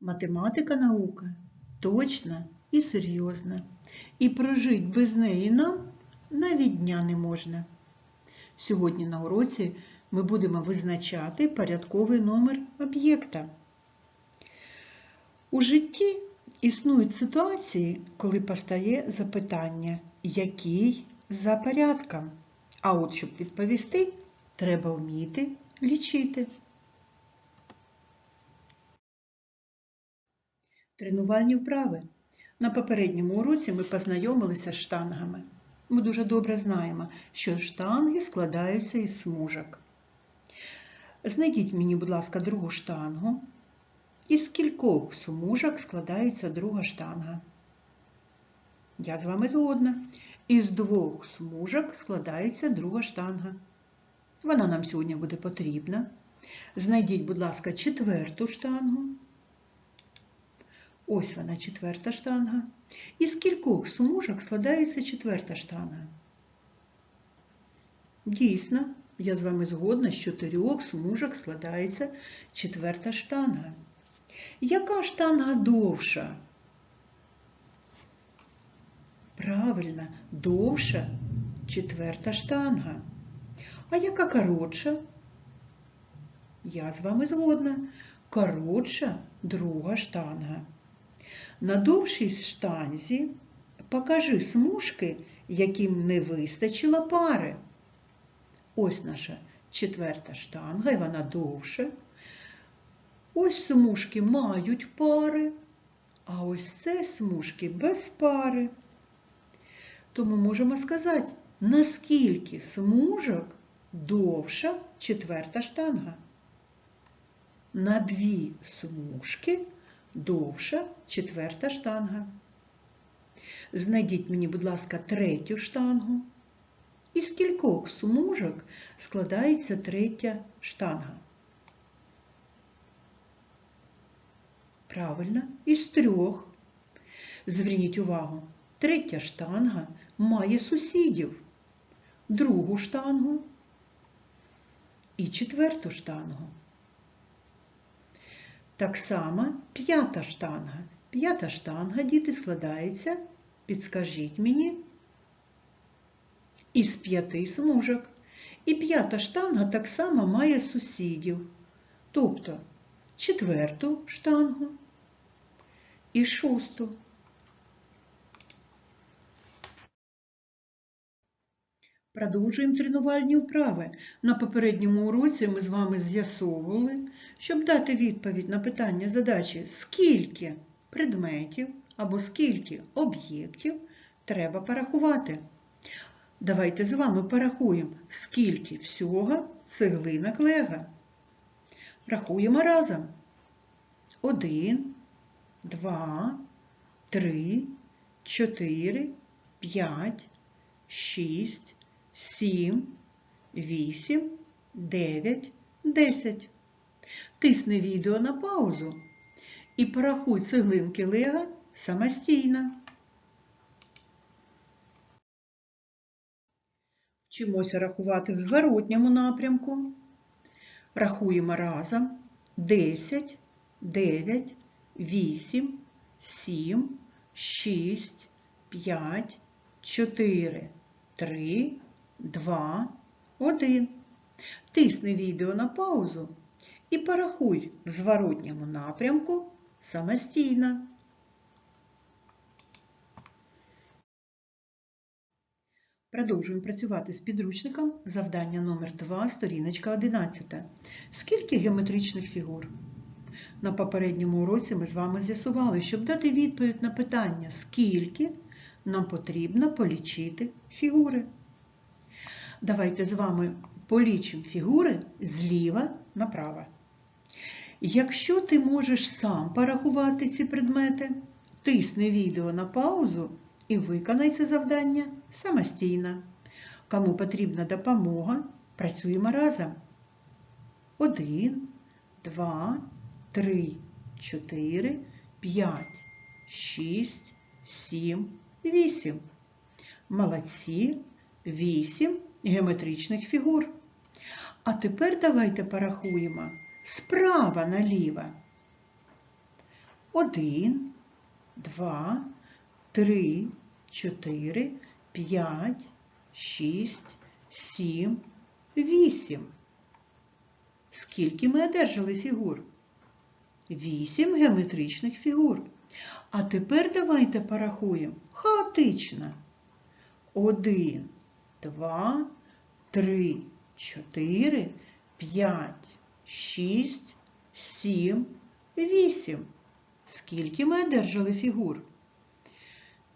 Математика наука точна і серйозна, і прожить без неї нам навіть дня не можна. Сьогодні на уроці ми будемо визначати порядковий номер об'єкта. У житті існують ситуації, коли постає запитання, який за порядком. А от щоб відповісти, треба вміти лічити. Тренувальні вправи. На попередньому уроці ми познайомилися з штангами. Ми дуже добре знаємо, що штанги складаються із смужок. Знайдіть мені, будь ласка, другу штангу. Із кількох смужок складається друга штанга. Я з вами згодна. Із двох смужок складається друга штанга. Вона нам сьогодні буде потрібна. Знайдіть, будь ласка, четверту штангу. Ось вона четверта штанга. Із кількох смужок складається четверта штанга. Дійсно, я з вами згодна, з чотирьох смужок складається четверта штанга. Яка штанга довша? Правильно, довша четверта штанга. А яка коротша? Я з вами згодна. Коротша друга штанга. На довшій штанзі покажи смужки, яким не вистачило пари. Ось наша четверта штанга, і вона довша. Ось смужки мають пари, а ось це смужки без пари. Тому можемо сказати, наскільки смужок довша четверта штанга. На дві смужки довша четверта штанга. Знайдіть мені, будь ласка, третю штангу. Із кількох смужок складається третя штанга. Правильно, із трьох. Зверніть увагу, третя штанга має сусідів, другу штангу і четверту штангу. Так само п'ята штанга. П'ята штанга, діти, складається, підскажіть мені, із п'яти смужок. І п'ята штанга так само має сусідів, тобто четверту штангу і шосту. Продовжуємо тренувальні вправи. На попередньому уроці ми з вами з'ясовували, щоб дати відповідь на питання задачі, скільки предметів або скільки об'єктів треба порахувати. Давайте з вами порахуємо, скільки всього цеглинок лега. Рахуємо разом. Один, два, три, чотири, п'ять, шість. 7, 8, 9, 10. Тисни відео на паузу і порахуй цеглинки лега самостійно. Вчимося рахувати в зворотньому напрямку. Рахуємо разом 10, 9, 8, 7, 6, 5, 4, 3, Два, один. Тисни відео на паузу і порахуй в зворотньому напрямку самостійно. Продовжуємо працювати з підручником завдання номер 2 сторіночка 11. Скільки геометричних фігур? На попередньому уроці ми з вами з'ясували, щоб дати відповідь на питання, скільки нам потрібно полічити фігури. Давайте з вами полічимо фігури зліва направо. Якщо ти можеш сам порахувати ці предмети, тисни відео на паузу і виконай це завдання самостійно. Кому потрібна допомога, працюємо разом. Один, два, три, чотири, п'ять, шість, сім, вісім. Молодці, вісім геометричних фігур. А тепер давайте порахуємо справа наліво. Один, два, три, чотири, п'ять, шість, сім, вісім. Скільки ми одержали фігур? Вісім геометричних фігур. А тепер давайте порахуємо хаотично. Один, два, три, чотири, п'ять, шість, сім, вісім. Скільки ми одержали фігур?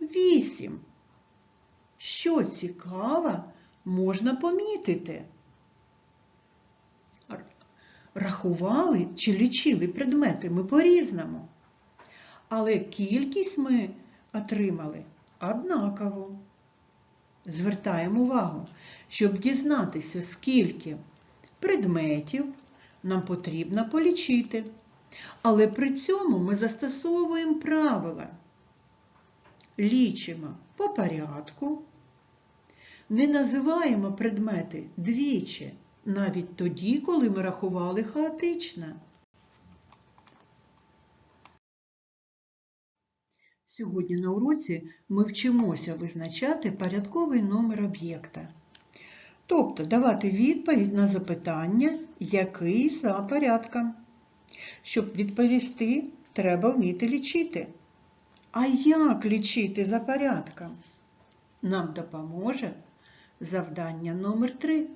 Вісім. Що цікаво, можна помітити. Рахували чи лічили предмети ми по-різному. Але кількість ми отримали однакову. Звертаємо увагу, щоб дізнатися, скільки предметів нам потрібно полічити. Але при цьому ми застосовуємо правила. Лічимо по порядку, не називаємо предмети двічі, навіть тоді, коли ми рахували хаотично. Сьогодні на уроці ми вчимося визначати порядковий номер об'єкта. Тобто давати відповідь на запитання, який за порядком. Щоб відповісти, треба вміти лічити. А як лічити за порядком? Нам допоможе завдання номер 3.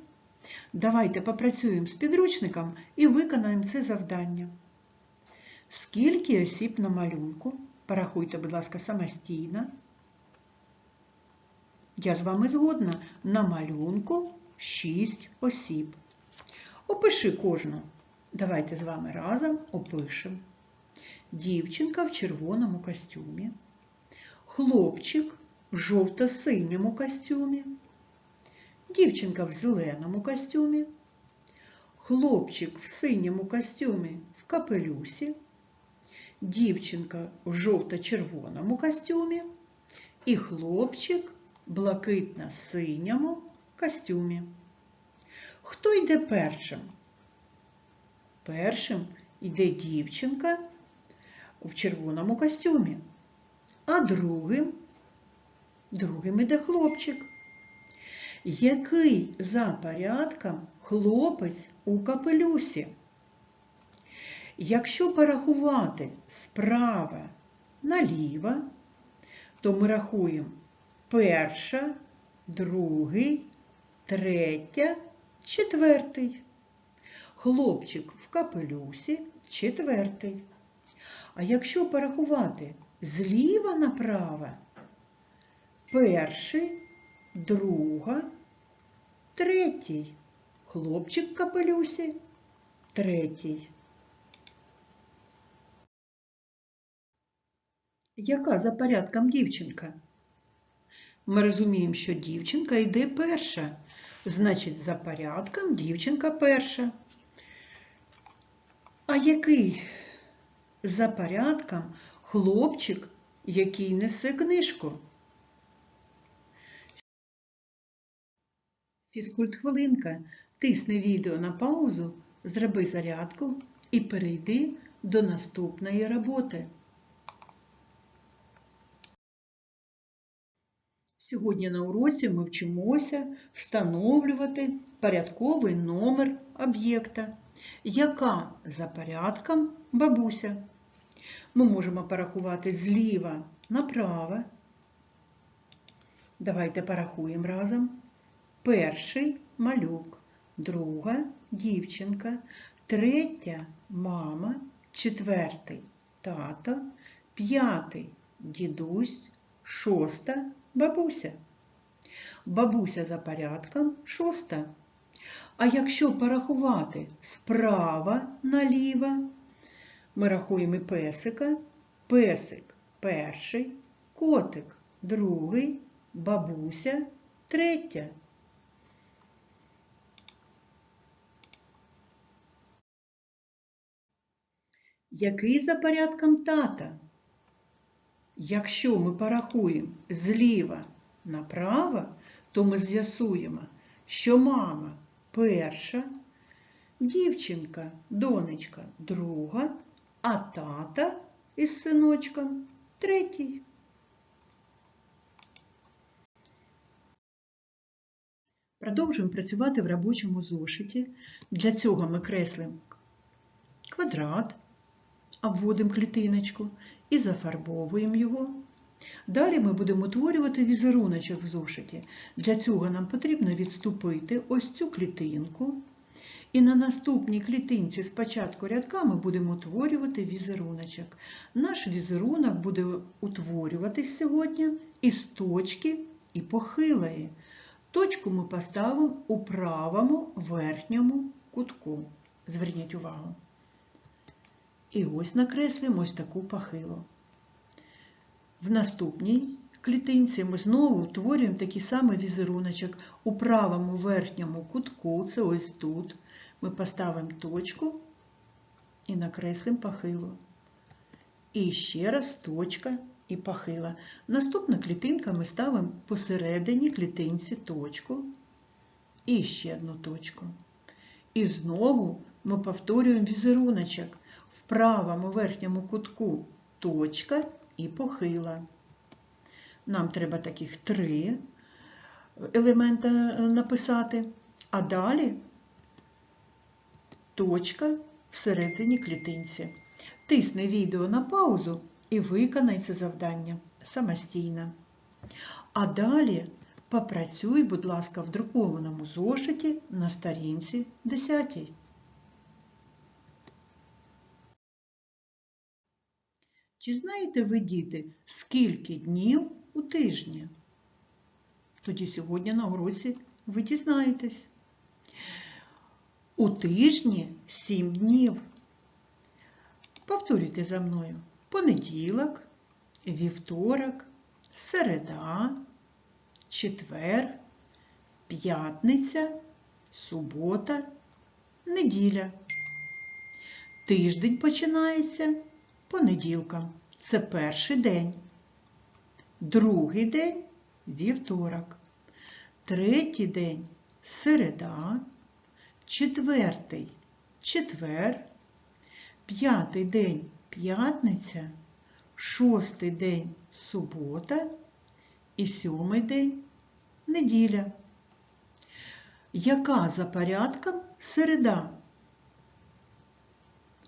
Давайте попрацюємо з підручником і виконаємо це завдання. Скільки осіб на малюнку? Порахуйте, будь ласка, самостійно. Я з вами згодна. На малюнку 6 осіб. Опиши кожну. Давайте з вами разом опишемо. Дівчинка в червоному костюмі, хлопчик в жовто-синьому костюмі, дівчинка в зеленому костюмі, хлопчик в синьому костюмі в капелюсі, дівчинка в жовто-червоному костюмі і хлопчик в блакитно-синьому костюмі. Хто йде першим? Першим йде дівчинка в червоному костюмі, а другим, другим іде хлопчик. Який за порядком хлопець у капелюсі? Якщо порахувати справа наліво, то ми рахуємо перша, другий, третя, четвертий. Хлопчик в капелюсі четвертий. А якщо порахувати зліва направо, перший, друга, третій. Хлопчик в капелюсі третій. Яка за порядком дівчинка? Ми розуміємо, що дівчинка йде перша. Значить, за порядком дівчинка перша. А який за порядком хлопчик, який несе книжку? Фізкульт хвилинка. Тисни відео на паузу, зроби зарядку і перейди до наступної роботи. Сьогодні на уроці ми вчимося встановлювати порядковий номер об'єкта, яка за порядком бабуся. Ми можемо порахувати зліва направо. Давайте порахуємо разом. Перший малюк, друга дівчинка, третя мама, четвертий тато, п'ятий дідусь, шоста бабуся. Бабуся за порядком шоста. А якщо порахувати справа наліво, ми рахуємо песика, песик перший, котик другий, бабуся третя. Який за порядком тата? Якщо ми порахуємо зліва направо, то ми з'ясуємо, що мама перша, дівчинка, донечка друга, а тата із синочком, третій. Продовжуємо працювати в робочому зошиті. Для цього ми креслимо квадрат, обводимо клітиночку і зафарбовуємо його. Далі ми будемо утворювати візеруночок в зошиті. Для цього нам потрібно відступити ось цю клітинку. І на наступній клітинці з початку рядка ми будемо утворювати візеруночок. Наш візерунок буде утворюватись сьогодні із точки і похилої. Точку ми поставимо у правому верхньому кутку. Зверніть увагу. І ось накреслимо ось таку похилу. В наступній клітинці ми знову утворюємо такий самий візеруночок. У правому верхньому кутку, це ось тут, ми поставимо точку і накреслимо похилу. І ще раз точка і похила. Наступна клітинка ми ставимо посередині клітинці точку і ще одну точку. І знову ми повторюємо візеруночок. Правому верхньому кутку точка і похила. Нам треба таких три елемента написати, а далі точка всередині клітинці. Тисни відео на паузу і виконай це завдання самостійно. А далі попрацюй, будь ласка, в друкованому зошиті на сторінці 10. Чи знаєте ви, діти, скільки днів у тижні? Тоді сьогодні на уроці ви дізнаєтесь. У тижні 7 днів. Повторюйте за мною. Понеділок, вівторок, середа, четвер, п'ятниця, субота, неділя. Тиждень починається понеділком. Це перший день. Другий день вівторок. Третій день середа. Четвертий четвер. П'ятий день п'ятниця. Шостий день субота. І сьомий день неділя. Яка за порядком середа?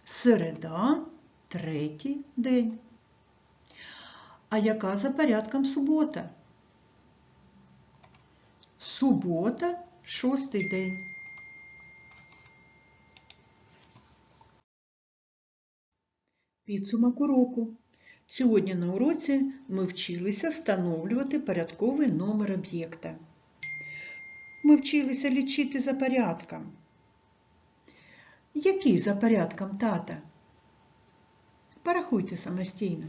Середа третій день. А яка за порядком субота? Субота шостий день. Підсумок уроку. Сьогодні на уроці ми вчилися встановлювати порядковий номер об'єкта. Ми вчилися лічити за порядком. Який за порядком тата? Порахуйте самостійно.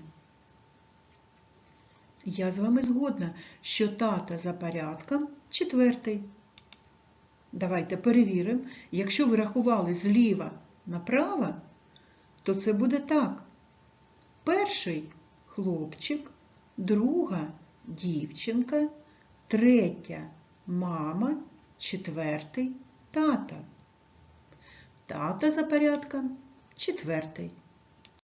Я з вами згодна, що тата за порядком четвертий. Давайте перевіримо, якщо ви рахували зліва направо, то це буде так. Перший хлопчик, друга дівчинка, третя мама, четвертий тата. Тата за порядком четвертий.